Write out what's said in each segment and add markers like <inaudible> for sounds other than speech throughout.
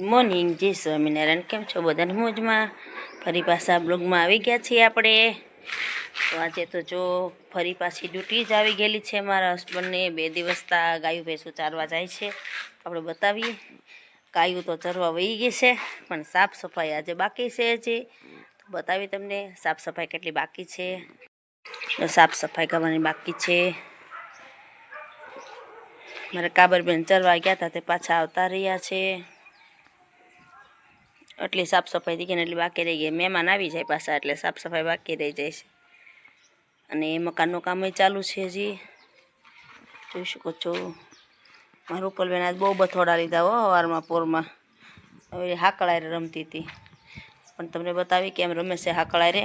Morning, જય સ્વામિનારાયણ. કેમ છો બધાને? મોજમાં? ફરી પાછા બ્લોગમાં આવી ગયા છીએ આપણે. તો આજે તો જો ફરી પાછી ડ્યુટી જ આવી ગયેલી છે મારા હસબન્ડને. બે દિવસ તા ગાયું, ભેંસું ચારવા જાય છે. આપણે બતાવીએ. ગાયું તો ચરવા વહી ગઈ છે, પણ સાફ સફાઈ આજે બાકી છે હજી. તો બતાવી તમને સાફ સફાઈ કેટલી બાકી છે. સાફ સફાઈ કરવાની બાકી છે. મારા કાબરબેન ચરવા ગયા હતા તે પાછા આવતા રહ્યા છે. એટલી સાફ સફાઈ થઈ ગઈ ને એટલી બાકી રહી ગઈ મહેમાન આવી જાય પાછા એટલે સાફ સફાઈ બાકી રહી જાય છે અને એ મકાનનું કામ ચાલુ છે હજી જોઈ શકો છો મારું પલબેન આજ બહુ બથોડા લીધા હો સવારમાં પોરમાં હવે હાકળારે રમતી હતી પણ તમને બતાવી કેમ રમે છે હાકળારે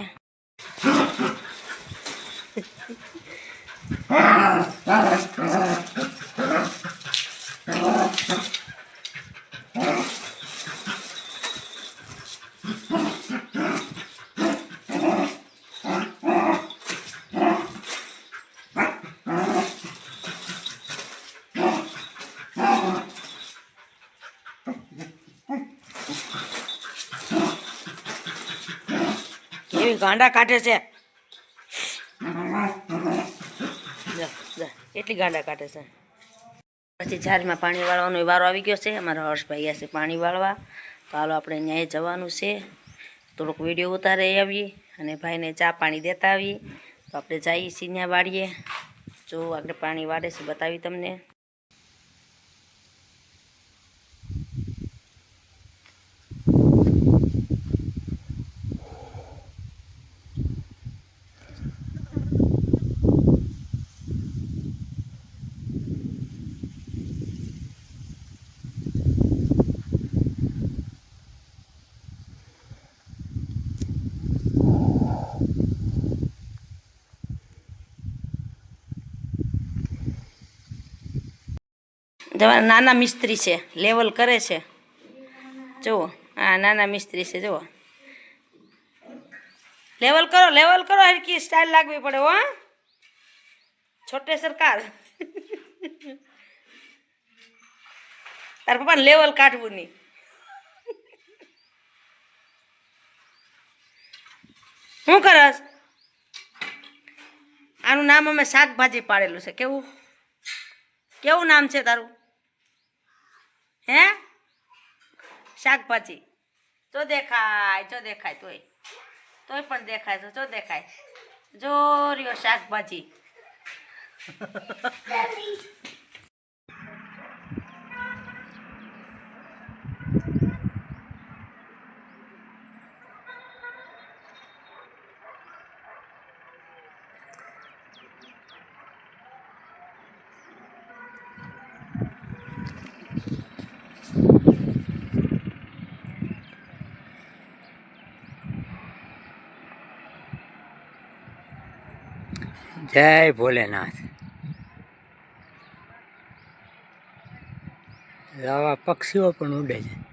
એવી ગાંડા કાઢે છે. કેટલી ગાંડા કાઢે છે. પછી ઝાડમાં પાણી વાળવાનો વારો આવી ગયો છે. અમારા હર્ષભાઈ ગયા છે પાણી વાળવા. તો હાલો આપણે ન્યાય જવાનું છે. થોડોક વીડિયો ઉતારે આવીએ અને ભાઈને ચા પાણી દેતા આવીએ. તો આપણે જઈએ છીએ ત્યાં વાળીએ જો આપણે પાણી વાળે છે, બતાવી તમને. તમારા નાના મિસ્ત્રી છે, લેવલ કરે છે. જુઓ હા નાના મિસ્ત્રી છે, જુઓ. લેવલ કરો લેવલ કરો હરકી સ્ટાઇલ લાગવી પડે, હો. છોટે સરકાર. તાર પપ્પાને લેવલ કાઢવું નહીં. શું કરસ? આનું નામ અમે શાકભાજી પાડેલું છે. કેવું? કેવું નામ છે તારું? હે? શાકભાજી. જો દેખાય જો દેખાય તોય. તોય પણ દેખાય તો જો દેખાય. જો રહ્યો શાકભાજી. <laughs> જય ભોલેનાથ. આવા પક્ષીઓ પણ ઉડે છે.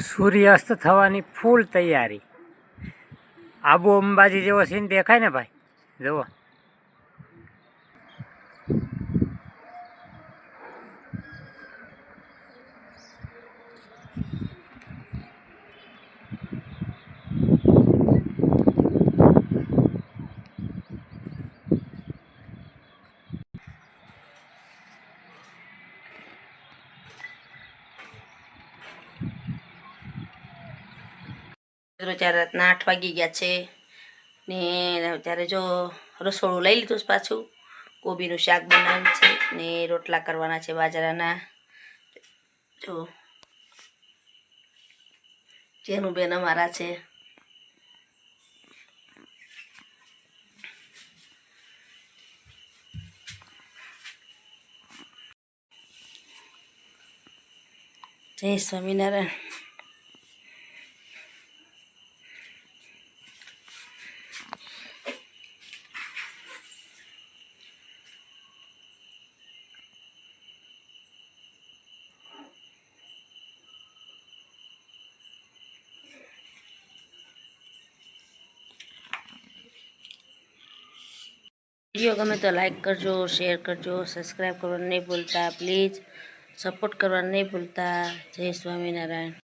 સૂર્યાસ્ત થવાની ફૂલ તૈયારી. આબુ અંબાજી જેવો સીન દેખાય ને ભાઈ? જુઓ. ત્યારે રાતના આઠ વાગી ગયા છે. ને ત્યારે જો રસોડું લઈ લીધું પાછું. કોબીનું શાક બનાવ્યું છે ને રોટલા કરવાના છે બાજરાના. જો. જેનું બેન અમારા છે. જય સ્વામિનારાયણ. વીડિયો ગમે તો લાઇક કરજો, શેર કરજો, સબસ્ક્રાઈબ કરવાનું નહીં ભૂલતા, પ્લીઝ. સપોર્ટ કરવાનું નહીં ભૂલતા. જય સ્વામિનારાયણ.